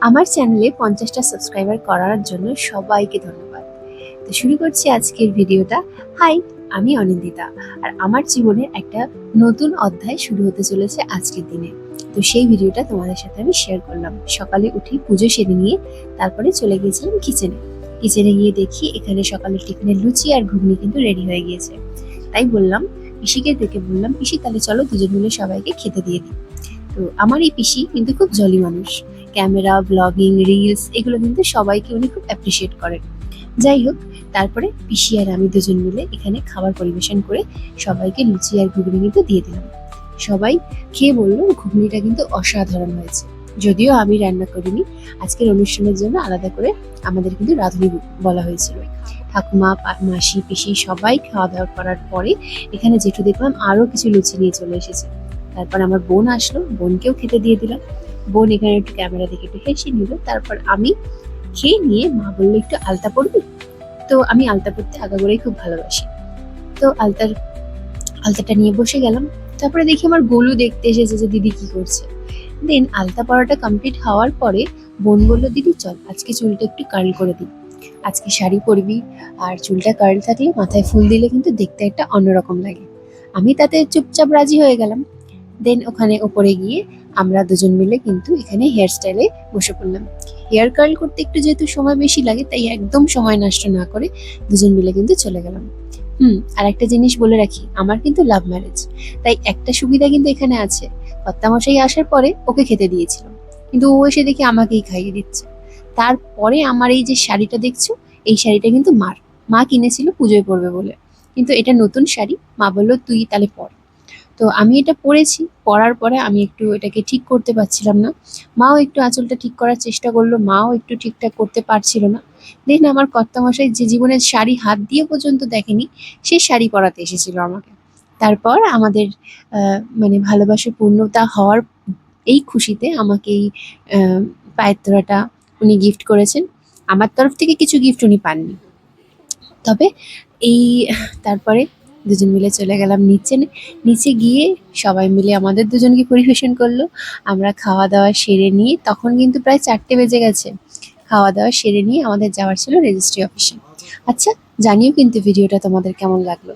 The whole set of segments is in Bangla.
আমার চ্যানেলে পঞ্চাশটা সাবস্ক্রাইবার করার জন্য সবাইকে ধন্যবাদ। তো শুরু করছি আজকের ভিডিওটা। হাই, আমি অনিন্দিতা আর আমার জীবনের একটা নতুন অধ্যায় শুরু হতে চলেছে আজকের দিনে। তো সেই ভিডিওটা তোমাদের সাথে আমি শেয়ার করলাম। সকালে উঠে পুজো সেরে নিয়ে তারপরে চলে গিয়েছিলাম কিচেনে কিচেনে গিয়ে দেখি এখানে সকালে টিফিনের লুচি আর ঘুগনি কিন্তু রেডি হয়ে গিয়েছে। তাই বললাম, পিসিকে ডেকে বললাম, পিসি, তাহলে চলো দুজন মিলে সবাইকে খেতে দিয়ে দিই। তো আমার এই পিসি কিন্তু খুব জলি মানুষ। ক্যামেরা ব্লগিং রিলস এগুলো কিন্তু সবাইকে উনি খুব অ্যাপ্রিসিয়েট করেন। যাই হোক, তারপরে পিসি আর আমি দুজন মিলে এখানে খাবার পরিবেশন করে সবাইকে লুচি আর ঘুগনি কিন্তু দিয়ে দিলাম। সবাই খেয়ে বলল, ঘুগনিটা কিন্তু অসাধারণ হয়েছে। যদিও আমি রান্না করিনি, আজকের অনুষ্ঠানের জন্য আলাদা করে আমাদের কিন্তু রাঁধুনি বলা হয়েছিল। ঠাকুমা মাসি, পিসি সবাই খাওয়া দাওয়া করার পরে এখানে যেটু দেখলাম আরও কিছু লুচি নিয়ে চলে এসেছে। তারপর আমার বোন আসলো, বোনকেও খেতে দিয়ে দিলাম। বোন এখানে একটু ক্যামেরা দেখে একটু হেসে নিল। তারপর আমি খেয়ে নিয়ে মা বলল, একটু আলতা পড়বি তো আমি আলতা পড়তে আগাগোড়াই খুব ভালোবাসি। তো আলতার, আলতাটা নিয়ে বসে গেলাম। তারপরে দেখি আমার গোলু দেখতে এসেছে যে, দিদি কি করছে? দেন আলতা পড়াটা কমপ্লিট হওয়ার পরে বোন বলল, দিদি, চল, আজকে চুলটা একটু কার্ল করে দিই। আজকে শাড়ি পরবি, আর চুলটা কার্ল থাকলে মাথায় ফুল দিলে কিন্তু দেখতে একটা অন্যরকম লাগে। আমি তাতে চুপচাপ রাজি হয়ে গেলাম। দেন ওখানে ওপরে গিয়ে আমরা দুজন মিলে কিন্তু এখানে হেয়ার স্টাইলে বসে পড়লাম। হেয়ার কার্ল করতে একটু যেহেতু সময় বেশি লাগে, তাই একদম সময় নষ্ট না করে দুজন মিলে কিন্তু চলে গেলাম। হুম আর একটা জিনিস বলে রাখি, আমার কিন্তু লাভ ম্যারেজ তাই একটা সুবিধা কিন্তু এখানে আছে। কর্তামশাই আসার পরে ওকে খেতে দিয়েছিল কিন্তু ও এসে দেখি আমাকেই খাইয়ে দিচ্ছে। তারপরে আমার এই যে শাড়িটা দেখছ, এই শাড়িটা কিন্তু মার। মা কিনেছিল, পুজোয় পরবে বলে। কিন্তু এটা নতুন শাড়ি, মা বলল, তুই তাহলে পর। তো আমি এটা পরেছি পরার পরে আমি একটু এটাকে ঠিক করতে পারছিলাম না। মাও একটু আঁচলটা ঠিক করার চেষ্টা করল, মাও একটু ঠিকঠাক করতে পারছিল না। দেন আমার কর্তামশাই যে জীবনের শাড়ি হাত দিয়ে পর্যন্ত দেখেনি, সে শাড়ি পরাতে এসেছিল আমাকে। তারপর আমাদের মানে ভালোবাসার পূর্ণতা হওয়ার এই খুশিতে আমাকে এই পায়ের উনি গিফট করেছেন। আমার তরফ থেকে কিছু গিফট উনি পাননি। তবে এই, তারপরে দুজন মিলে চলে গেলাম নিচে নিচে গিয়ে সবাই মিলে আমাদের দুজনকে পরিবেশন করল। আমরা খাওয়া দাওয়া সেরে নিয়ে তখন কিন্তু প্রায় চারটে বেজে গেছে। খাওয়া দাওয়া সেরে নিয়ে আমাদের যাওয়ার ছিল রেজিস্ট্রি অফিসে আচ্ছা জানিও কিন্তু ভিডিওটা তোমাদের কেমন লাগল।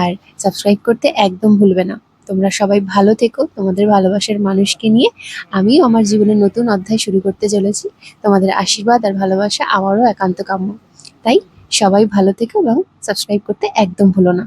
আর সাবস্ক্রাইব করতে একদম ভুলবে না। তোমরা সবাই ভালো থেকো। তোমাদের ভালোবাসার মানুষকে নিয়ে আমিও আমার জীবনে নতুন অধ্যায় শুরু করতে চলেছি। তোমাদের আশীর্বাদ আর ভালোবাসা আমারও একান্ত কাম্য। তাই সবাই ভালো থেকো এবং সাবস্ক্রাইব করতে একদম ভুলো না।